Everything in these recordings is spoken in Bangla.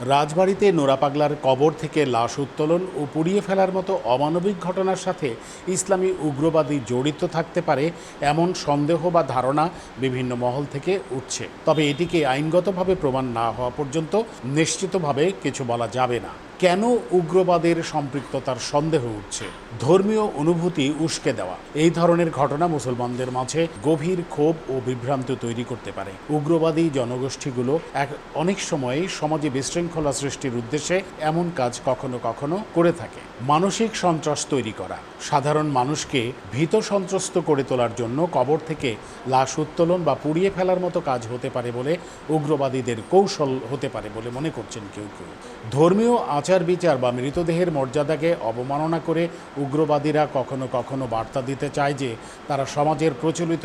রাজবাড়িতে নোরাপাগলার কবর থেকে লাশ উত্তোলন ও পুড়িয়ে ফেলার মতো অমানবিক ঘটনার সাথে ইসলামী উগ্রবাদী জড়িত থাকতে পারে এমন সন্দেহ বা ধারণা বিভিন্ন মহল থেকে উঠছে। তবে এটিকে আইনগতভাবে প্রমাণ না হওয়া পর্যন্ত নিশ্চিতভাবে কিছু বলা যাবে না। কেন উগ্রবাদের সম্পৃক্ততার সন্দেহ উঠছে? ধর্মীয় অনুভূতি উস্কে দেওয়া। এই ধরনের ঘটনা মুসলমানদের মাঝে গভীর ক্ষোভ ও বিভ্রান্তি তৈরি করতে পারে। উগ্রবাদী জনগোষ্ঠীগুলো এক অনেক সময় সমাজে বিশৃঙ্খলা সৃষ্টির উদ্দেশ্যে এমন কাজ কখনো কখনো করে থাকে। মানসিক সন্ত্রাস তৈরি করা। সাধারণ মানুষকে ভীত সন্ত্রস্ত করে তোলার জন্য কবর থেকে লাশ উত্তোলন বা পুড়িয়ে ফেলার মতো কাজ হতে পারে বলে উগ্রবাদীদের কৌশল হতে পারে বলে মনে করছেন কেউ কেউ। ধর্মীয় আচার বিচার বা মৃতদেহের মর্যাদাকে অবমাননা করে উগ্রবাদীরা কখনো কখনো বার্তা দিতে চায় যে তারা সমাজের প্রচলিত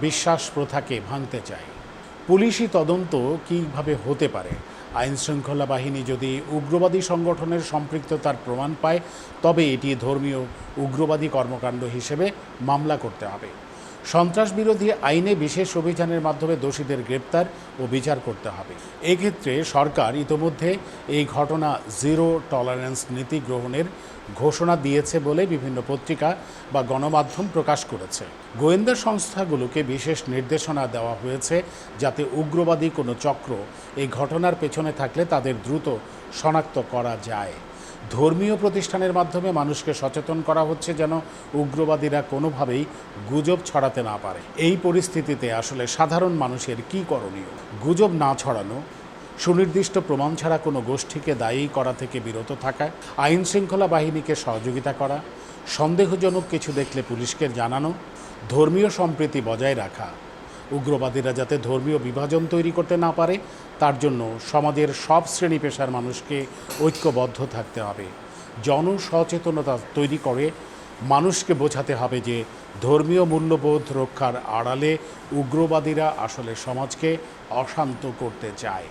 বিশ্বাস প্রথাকে ভাঙতে চায়। পুলিশি তদন্ত কীভাবে হতে পারে? আইন শৃঙ্খলা বাহিনী যদি উগ্রবাদী সংগঠনের সম্পৃক্ততার প্রমাণ পায়, তবে এটি ধর্মীয় উগ্রবাদী কর্মকাণ্ড হিসেবে মামলা করতে হবে। সন্ত্রাস বিরোধী আইনে বিশেষ অভিযানের মাধ্যমে দোষীদের গ্রেপ্তার ও বিচার করতে হবে। এক্ষেত্রে সরকার ইতোমধ্যে এই ঘটনা জিরো টলারেন্স নীতি গ্রহণের ঘোষণা দিয়েছে বলে বিভিন্ন পত্রিকা বা গণমাধ্যম প্রকাশ করেছে। গোয়েন্দা সংস্থাগুলোকে বিশেষ নির্দেশনা দেওয়া হয়েছে যাতে উগ্রবাদী কোনো চক্র এই ঘটনার পেছনে থাকলে তাদের দ্রুত শনাক্ত করা যায়। ধর্মীয় প্রতিষ্ঠানের মাধ্যমে মানুষকে সচেতন করা হচ্ছে যেন উগ্রবাদীরা কোনোভাবেই গুজব ছড়াতে না পারে। এই পরিস্থিতিতে আসলে সাধারণ মানুষের কী করণীয়? গুজব না ছড়ানো, সুনির্দিষ্ট প্রমাণ ছাড়া কোনো গোষ্ঠীকে দায়ী করা থেকে বিরত থাকা আইন শৃঙ্খলা বাহিনীকে সহযোগিতা করা, সন্দেহজনক কিছু দেখলে পুলিশকে জানানো, ধর্মীয় সম্প্রীতি বজায় রাখা উগ্রবাদীরা যাতে ধর্মীয় বিভাজন তৈরি করতে না পারে, তার জন্য সমাজের সব শ্রেণি পেশার মানুষকে ঐক্যবদ্ধ থাকতে হবে। জনসচেতনতা তৈরি করে মানুষকে বোঝাতে হবে যে ধর্মীয় মূল্যবোধ রক্ষার আড়ালে উগ্রবাদীরা আসলে সমাজকে অশান্ত করতে চায়।